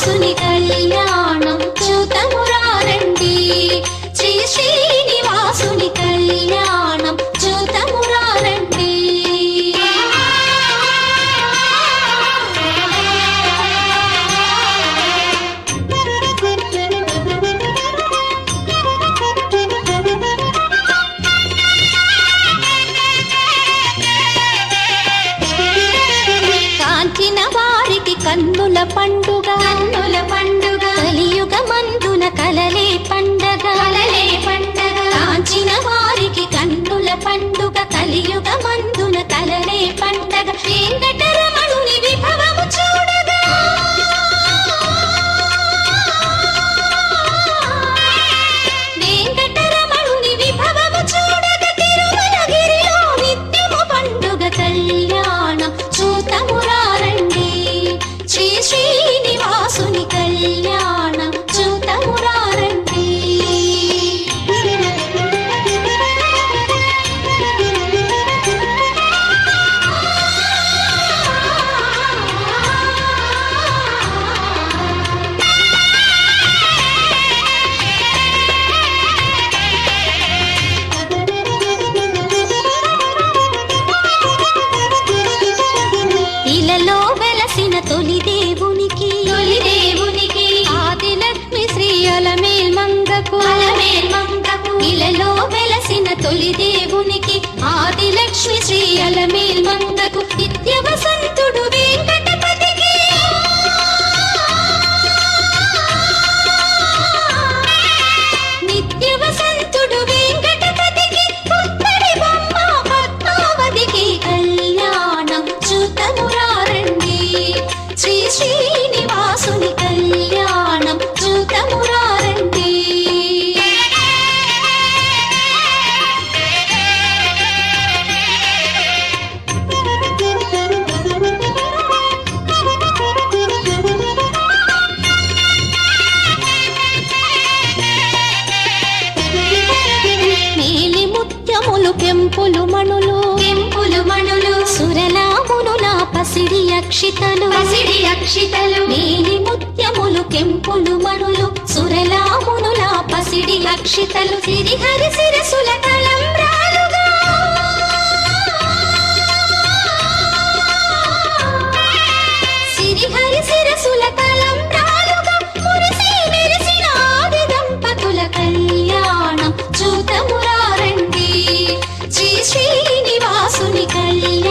సుని తల్లి పండుగ. కన్నుల పండుగ. కలియుగ మందున కలలే పండగ. కలలే ఇలలో వెలసిన తొలి దేవునికి తొలి దేవునికి. ఆదిలక్ష్మి శ్రీ అలమేల్ మంగకు అలమేల్ మంగకు ఇలలో వెలసిన తొలి దేవునికి ఆదిలక్ష్మి శ్రీ అలమేల్ మంగకు పెంపులు మణులు పెంపులు మణులు. సురలామునుల పసిడి అక్షితలు. పసిడి అక్షితలు. మేలి ముత్యములు కెంపులు మణులు సురలామునుల పసిడి అక్షితలు. సిరిహరి శిరసుల కళ வாசுலி கல்யாணம்